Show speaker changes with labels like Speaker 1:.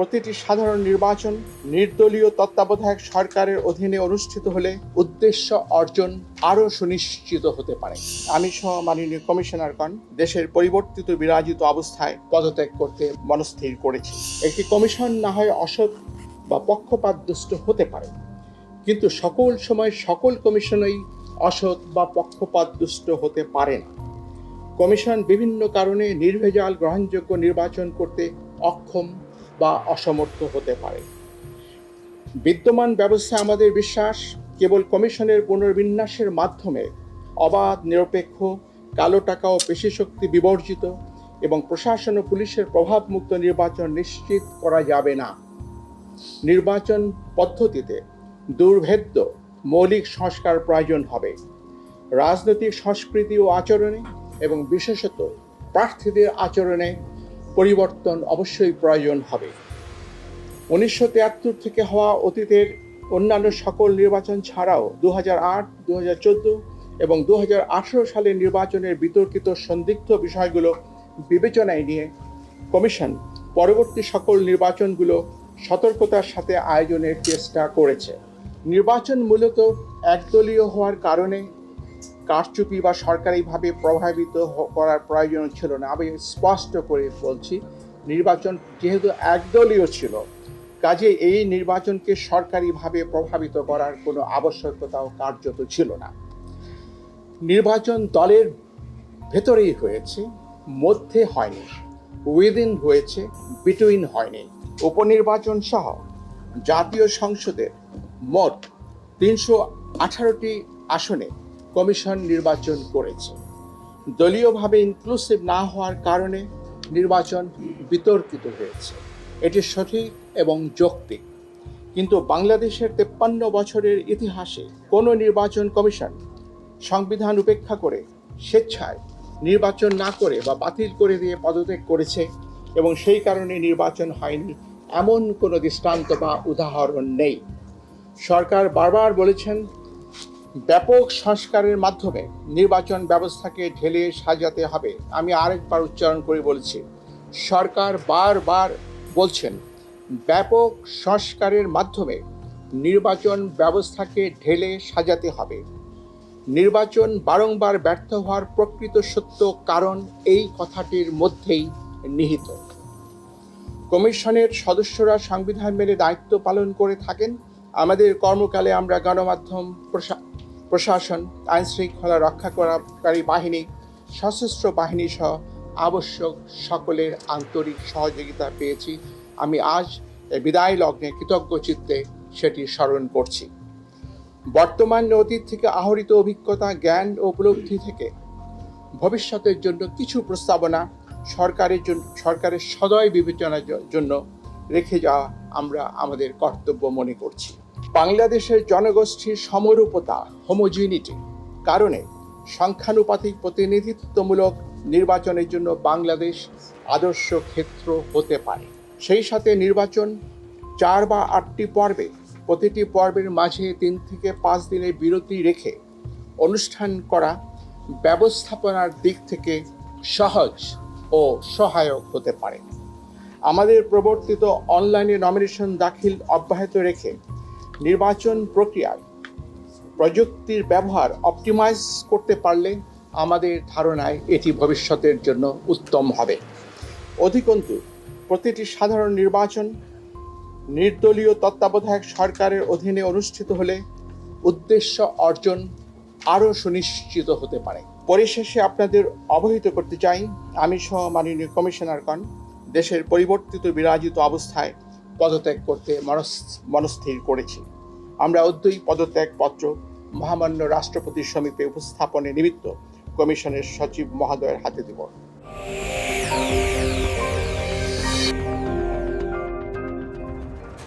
Speaker 1: প্রতিটি সাধারণ নির্বাচন নির্দলীয় তত্ত্বাবধায়ক সরকারের অধীনে অনুষ্ঠিত হলে উদ্দেশ্য অর্জন আরও সুনিশ্চিত হতে পারে। আমি সহ মাননীয় কমিশনারগণ দেশের পরিবর্তিত বিরাজিত অবস্থায় পদত্যাগ করতে মনস্থির করেছি। একটি কমিশন না হয় অসৎ বা পক্ষপাতদুষ্ট হতে পারে। কিন্তু সকল সময় সকল কমিশনই অসৎ বা পক্ষপাতদুষ্ট হতে পারে না। কমিশন বিভিন্ন কারণে নির্ভেজাল গ্রহণযোগ্য নির্বাচন করতে অক্ষম বা অসমর্থ হতে পারে। বিদ্যমান ব্যবস্থা আমাদের বিশ্বাস কেবল কমিশনের পুনর্বিন্যাসের মাধ্যমে অবাধ, নিরপেক্ষ, কালো টাকা ও পেশিশক্তি বিবর্জিত এবং প্রশাসন ও পুলিশের প্রভাবমুক্ত নির্বাচন নিশ্চিত করা যাবে না। নির্বাচন পদ্ধতিতে দুর্ভেদ্য মৌলিক সংস্কার প্রয়োজন হবে। রাজনৈতিক সংস্কৃতি ও আচরণে এবং বিশেষত প্রার্থীদের আচরণে পরিবর্তন অবশ্যই প্রয়োজন হবে। উনিশশো তিয়াত্তর থেকে হওয়া অতীতের অন্যান্য সকল নির্বাচন ছাড়াও দু হাজার আট দু হাজার এবং দু হাজার আঠেরো সালের নির্বাচনের বিতর্কিত সন্দিগ্ধ বিষয়গুলো বিবেচনায় নিয়ে কমিশন পরবর্তী সকল নির্বাচনগুলো সতর্কতার সাথে আয়োজনের চেষ্টা করেছে। নির্বাচন মূলত একদলীয় হওয়ার কারণে কারচুপি বা সরকারিভাবে প্রভাবিত করার প্রয়োজন ছিল না। আমি স্পষ্ট করে বলছি, নির্বাচন যেহেতু একদলীয় ছিল, কাজে এই নির্বাচনকে সরকারিভাবে প্রভাবিত করার কোনো আবশ্যকতাও কার্যত ছিল না। নির্বাচন দলের ভেতরেই হয়েছে, মধ্যে হয়নি উইদিন হয়েছে বিটুইন হয়নি। উপনির্বাচন সহ জাতীয় সংসদের মোট তিনশো আঠারোটি আসনে কমিশন নির্বাচন করেছে। দলীয়ভাবে ইনক্লুসিভ না হওয়ার কারণে নির্বাচন বিতর্কিত হয়েছে। এটি সঠিক এবং যৌক্তিক। কিন্তু বাংলাদেশের তেপ্পান্ন বছরের ইতিহাসে কোনো নির্বাচন কমিশন সংবিধান উপেক্ষা করে স্বেচ্ছায় নির্বাচন না করে বা বাতিল করে দিয়ে পদত্যাগ করেছে এবং সেই কারণে নির্বাচন হয়নি এমন কোনো দৃষ্টান্ত বা উদাহরণ নেই। সরকার বারবার বলেছেন ব্যাপক সংস্কারের মাধ্যমে নির্বাচন ব্যবস্থাকে ঢেলে সাজাতে হবে। আমি আরেকবার উচ্চারণ করে বলছি, সরকার বারবার বলছেন, ব্যাপক সংস্কারের মাধ্যমে নির্বাচন ব্যবস্থাকে ঢেলে সাজাতে হবে। নির্বাচন বারংবার ব্যর্থ হওয়ার প্রকৃত সত্য কারণ এই কথাটির মধ্যেই নিহিত। কমিশনের সদস্যরা সংবিধান মেনে দায়িত্ব পালন করে থাকেন আমাদের কর্মকালে আমরা গণমাধ্যম, প্রশা- প্রশাসন, আইন শৃঙ্খলা রক্ষা করাকারী বাহিনী, সশস্ত্র বাহিনী সহ আবশ্যক সকলের আন্তরিক সহযোগিতা পেয়েছি। আমি আজ বিদায় লগ্নে কৃতজ্ঞ চিত্তে সেটি স্মরণ করছি। বর্তমান অতীত থেকে আহরিত অভিজ্ঞতা, জ্ঞান ও উপলব্ধি থেকে ভবিষ্যতের জন্য কিছু প্রস্তাবনা সরকারের জন্য, সরকারের সদয় বিবেচনার জন্য রেখে যাওয়া আমরা আমাদের কর্তব্য মনে করছি। বাংলাদেশের জনগোষ্ঠীর সমরূপতা হোমোজিনিটি কারণে সংখ্যানুপাতিক প্রতিনিধিত্বমূলক নির্বাচনের জন্য বাংলাদেশ আদর্শ ক্ষেত্র হতে পারে। সেই সাথে নির্বাচন চার বা আটটি পর্বে, প্রতিটি পর্বের মাঝে তিন থেকে পাঁচ দিনের বিরতি রেখে অনুষ্ঠান করা ব্যবস্থাপনার দিক থেকে সহজ ও সহায়ক হতে পারে। আমাদের প্রবর্তিত অনলাইনে নমিনেশন দাখিল অব্যাহত রেখে নির্বাচন প্রক্রিয়ায় প্রযুক্তির ব্যবহার অপটিমাইজ করতে পারলে আমাদের ধারণায় এটি ভবিষ্যতের জন্য উত্তম হবে। অধিকন্তু, প্রতিটি সাধারণ নির্বাচন নির্দলীয় তত্ত্বাবধায়ক সরকারের অধীনে অনুষ্ঠিত হলে উদ্দেশ্য অর্জন আরও সুনিশ্চিত হতে পারে। পরিশেষে আপনাদের অবহিত করতে চাই, আমি সহ মাননীয় কমিশনারগণ দেশের পরিবর্তিত বিরাজিত অবস্থায় পদত্যাগ করতে মনস- মনস্থির করেছি। আমরা অদ্যই পদত্যাগপত্র মহামান্য রাষ্ট্রপতির সমীপে উপস্থাপনের নিমিত্ত কমিশনের সচিব মহোদয়ের হাতে দেব।